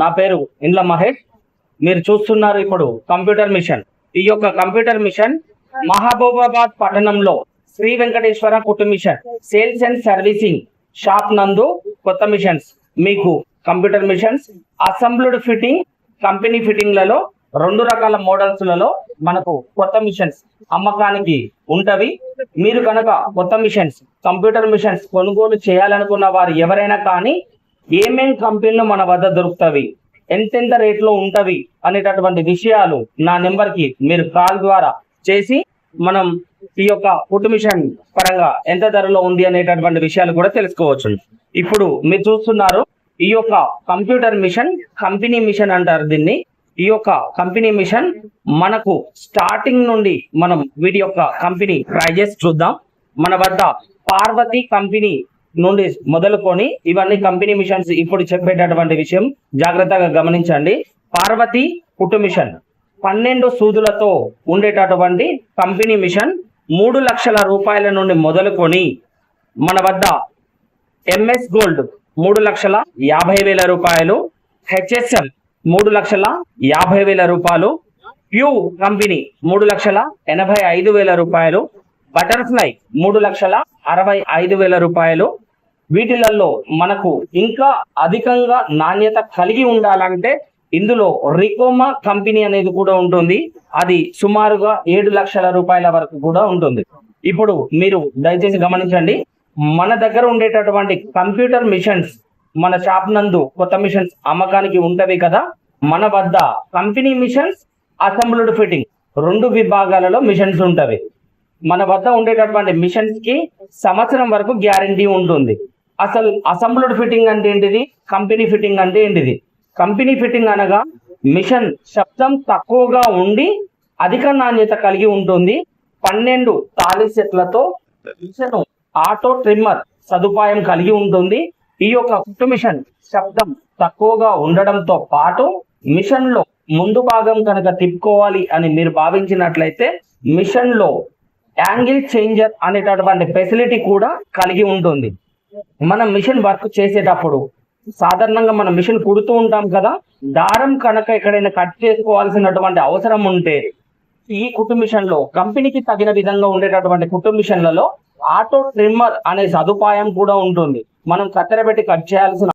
నా పేరు ఇండ్ల మహేష్. మీరు చూస్తున్నారు ఇప్పుడు కంప్యూటర్ మిషన్. ఈ యొక్క కంప్యూటర్ మిషన్ మహబూబాబాద్ పట్టణంలో శ్రీ వెంకటేశ్వర కుట్టు machine sales and servicing shop నందు కొత్త మిషన్స్. మీకు computer machines assembled fitting company ఫిట్టింగ్లలో రెండు రకాల మోడల్స్లలో మనకు కొత్త మిషన్స్ అమ్మకానికి ఉంటవి. మీరు కనుక కొత్త మిషన్స్ కంప్యూటర్ మిషన్స్ కొనుగోలు చేయాలనుకున్న వారు ఎవరైనా కానీ ఏమేం కంపెనీలు మన వద్ద దొరుకుతవి? ఎంతెంత రేట్లో ఉంటవి? అనేటటువంటి విషయాలు నా నెంబర్కి మీరు కాల్ ద్వారా చేసి మనం ఈ యొక్క ఫుడ్ మిషన్ పరంగా ఎంత ధరలో ఉంది అనేటటువంటి విషయాలు కూడా తెలుసుకోవచ్చు. ఇప్పుడు మీరు చూస్తున్నారు ఈ యొక్క కంప్యూటర్ మిషన్ కంపెనీ మిషన్ అంటారు దీన్ని. ఈ యొక్క కంపెనీ మిషన్ మనకు స్టార్టింగ్ నుండి మనం వీటి యొక్క కంపెనీ ప్రైజెస్ చూద్దాం. మన వద్ద పార్వతి కంపెనీ నుండి మొదలుకొని ఇవన్నీ కంపెనీ మిషన్స్ ఇప్పుడు చెప్పేటటువంటి విషయం జాగ్రత్తగా గమనించండి. పార్వతి పుట్టు మిషన్. పన్నెండు సూదులతో ఉండేటటువంటి కంపెనీ మిషన్ మూడు లక్షల రూపాయల నుండి మొదలుకొని మన వద్ద ఎంఎస్ గోల్డ్ మూడు లక్షల యాభై వేల రూపాయలు హెచ్ఎస్ఎల్ మూడు లక్షల యాభై వేల రూపాయలు ప్యూ కంపెనీ మూడు లక్షల ఎనభై ఐదు వేల రూపాయలు బటర్ఫ్లై మూడు లక్షల అరవై ఐదు వేల రూపాయలు. వీటిలలో మనకు ఇంకా అధికంగా నాణ్యత కలిగి ఉండాలంటే ఇందులో రికోమా కంపెనీ అనేది కూడా ఉంటుంది. అది సుమారుగా ఏడు లక్షల రూపాయల వరకు కూడా ఉంటుంది. ఇప్పుడు మీరు దయచేసి గమనించండి. మన దగ్గర ఉండేటటువంటి కంప్యూటర్ మిషన్స్ మన షాప్ నందు కొత్త మిషన్స్ అమ్మకానికి ఉంటవి కదా. మన వద్ద కంపెనీ మిషన్స్ అసెంబ్ల్డ్ ఫిట్టింగ్ రెండు విభాగాలలో మిషన్స్ ఉంటవి. మన వద్ద ఉండేటటువంటి మిషన్స్కి సంవత్సరం వరకు గ్యారంటీ ఉంటుంది. అసలు అసెంబ్లీడ్ ఫిట్టింగ్ అంటే ఏంటిది? కంపెనీ ఫిట్టింగ్ అంటే ఏంటిది? కంపెనీ ఫిట్టింగ్ అనగా మిషన్ శబ్దం తక్కువగా ఉండి అధిక నాణ్యత కలిగి ఉంటుంది. పన్నెండు తాళి సెట్లతో మిషన్ ఆటో ట్రిమ్మర్ సదుపాయం కలిగి ఉంటుంది. ఈ యొక్క కుట్టు మిషన్ శబ్దం తక్కువగా ఉండడంతో పాటు మిషన్లో ముందు భాగం కనుక తిప్పుకోవాలి అని మీరు భావించినట్లయితే మిషన్లో యాంగిల్ చేంజర్ అనేటటువంటి ఫెసిలిటీ కూడా కలిగి ఉంటుంది. మనం మిషన్ వర్క్ చేసేటప్పుడు సాధారణంగా మనం మిషన్ కుడుతూ ఉంటాం కదా దారం కనుక ఎక్కడైనా కట్ చేసుకోవాల్సినటువంటి అవసరం ఉంటే ఈ కుట్టు మిషన్లో కంపెనీకి తగిన విధంగా ఉండేటటువంటి కుట్టు మిషన్లలో ఆటో ట్రిమ్మర్ అనే సదుపాయం కూడా ఉంటుంది. మనం కత్తెర పెట్టి కట్ చేయాల్సిన